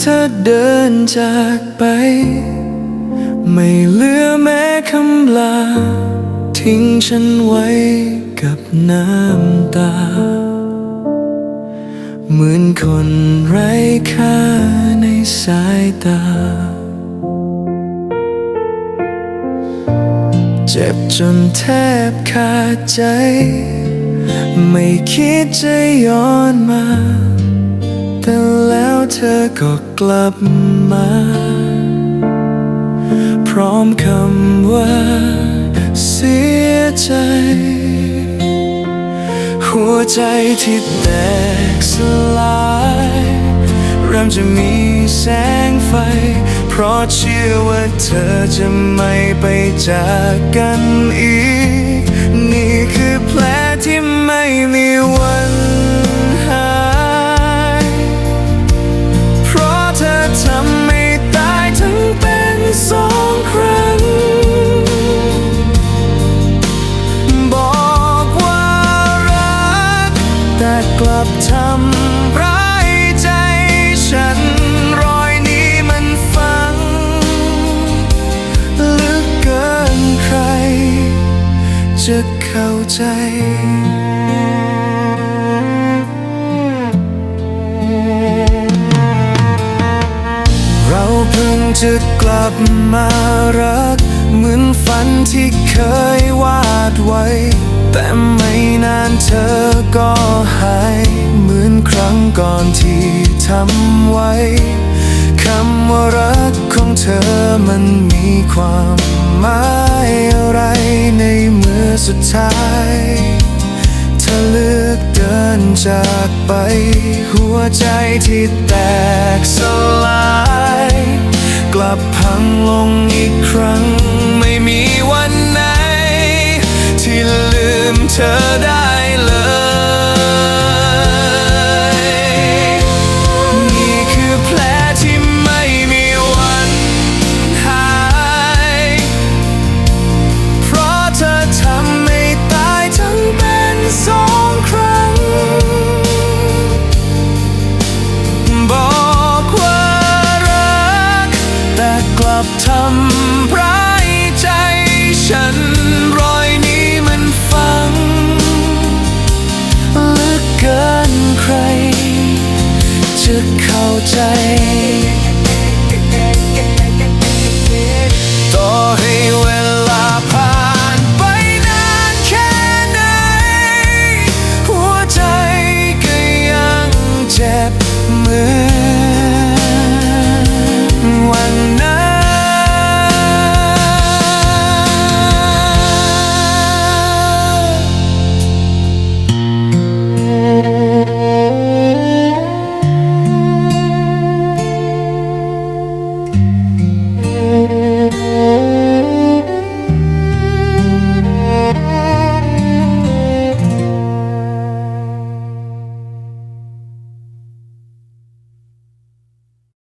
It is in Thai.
เธอเดินจากไป ไม่เหลือแม้คำลา ทิ้งฉันไว้กับน้ำตา เหมือนคนไร้ค่าในสายตา เจ็บจนแทบขาดใจ ไม่คิดจะย้อนมา แต่แล้วเธอก็กลับมา พร้อมคำว่าเสียใจ หัวใจที่แตกสลายเริ่มจะมีแสงไฟ เพราะเชื่อว่าเธอจะไม่ไปจากกันอีก กลับทำร้ายใจฉันรอยนี้มันฝังลึกเกินใคร จะเข้าใจเราเพิ่งจะกลับมารัก เหมือนฝันที่เคยวาดไว้ แต่ไม่นานเธอก็หาย ก่อนที่ทำไว้คำว่ารักของเธอมันมีความหมายอะไรในเมื่อสุดท้ายเธอเลือกเดินจากไป หัวใจที่แตกสลาย กลับพังลงอีกครั้ง ไม่มีวันไหน ที่ลืมเธอได้ อบทำ